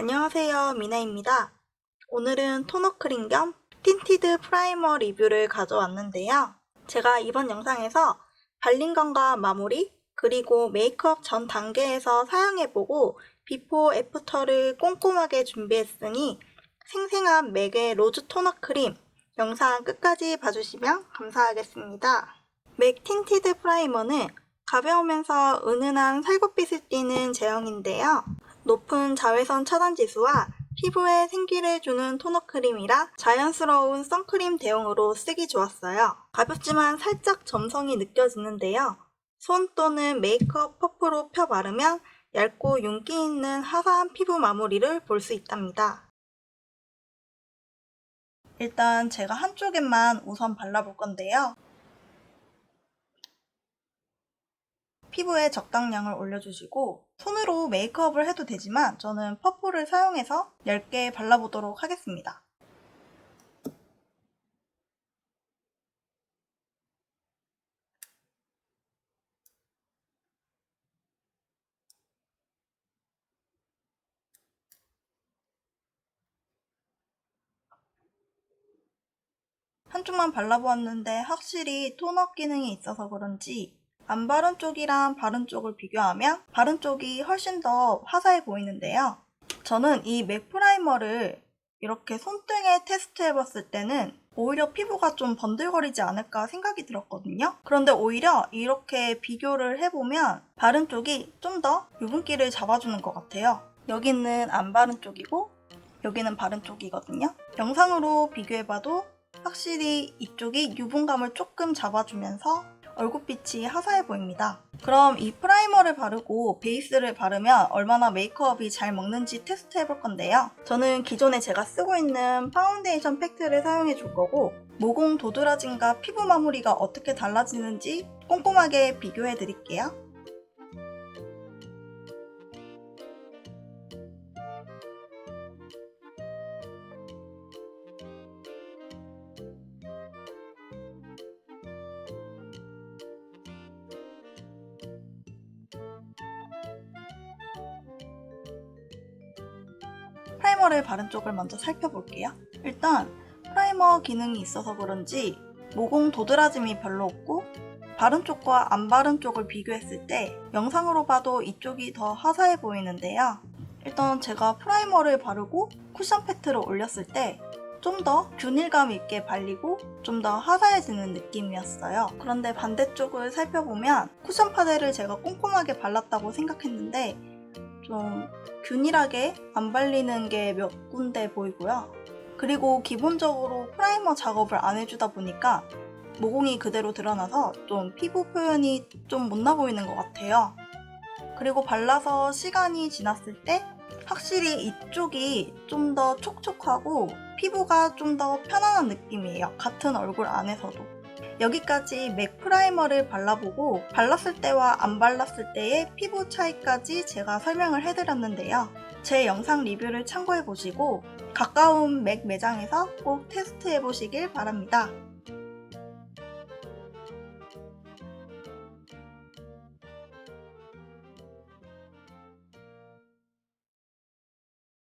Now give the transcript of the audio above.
안녕하세요, 미나입니다. 오늘은 토너 크림 겸 틴티드 프라이머 리뷰를 가져왔는데요. 제가 이번 영상에서 발림감과 마무리, 그리고 메이크업 전 단계에서 사용해보고 비포 애프터를 꼼꼼하게 준비했으니 생생한 맥의 로즈 토너 크림 영상 끝까지 봐주시면 감사하겠습니다. 맥 틴티드 프라이머는 가벼우면서 은은한 살구빛을 띠는 제형인데요. 높은 자외선 차단 지수와 피부에 생기를 주는 토너 크림이라 자연스러운 선크림 대용으로 쓰기 좋았어요. 가볍지만 살짝 점성이 느껴지는데요. 손 또는 메이크업 퍼프로 펴 바르면 얇고 윤기 있는 화사한 피부 마무리를 볼 수 있답니다. 일단 제가 한쪽에만 우선 발라볼 건데요. 피부에 적당량을 올려주시고 손으로 메이크업을 해도 되지만 저는 퍼프를 사용해서 얇게 발라보도록 하겠습니다. 한쪽만 발라보았는데 확실히 톤업 기능이 있어서 그런지 안 바른 쪽이랑 바른 쪽을 비교하면 바른 쪽이 훨씬 더 화사해 보이는데요. 저는 이 맥 프라이머를 이렇게 손등에 테스트해 봤을 때는 오히려 피부가 좀 번들거리지 않을까 생각이 들었거든요. 그런데 오히려 이렇게 비교를 해보면 바른 쪽이 좀 더 유분기를 잡아주는 것 같아요. 여기는 안 바른 쪽이고 여기는 바른 쪽이거든요. 영상으로 비교해봐도 확실히 이쪽이 유분감을 조금 잡아주면서 얼굴빛이 화사해 보입니다. 그럼 이 프라이머를 바르고 베이스를 바르면 얼마나 메이크업이 잘 먹는지 테스트 해볼 건데요. 저는 기존에 제가 쓰고 있는 파운데이션 팩트를 사용해 줄 거고 모공 도드라짐과 피부 마무리가 어떻게 달라지는지 꼼꼼하게 비교해 드릴게요. 프라이머를 바른 쪽을 먼저 살펴볼게요. 일단 프라이머 기능이 있어서 그런지 모공 도드라짐이 별로 없고 바른 쪽과 안 바른 쪽을 비교했을 때 영상으로 봐도 이쪽이 더 화사해 보이는데요. 일단 제가 프라이머를 바르고 쿠션 팩트를 올렸을 때 좀 더 균일감 있게 발리고 좀 더 화사해지는 느낌이었어요. 그런데 반대쪽을 살펴보면 쿠션 파데를 제가 꼼꼼하게 발랐다고 생각했는데 좀 균일하게 안 발리는 게 몇 군데 보이고요. 그리고 기본적으로 프라이머 작업을 안 해주다 보니까 모공이 그대로 드러나서 좀 피부 표현이 좀 못 나 보이는 것 같아요. 그리고 발라서 시간이 지났을 때 확실히 이쪽이 좀 더 촉촉하고 피부가 좀 더 편안한 느낌이에요. 같은 얼굴 안에서도. 여기까지 맥 프라이머를 발라보고 발랐을 때와 안 발랐을 때의 피부 차이까지 제가 설명을 해드렸는데요. 제 영상 리뷰를 참고해보시고 가까운 맥 매장에서 꼭 테스트해보시길 바랍니다.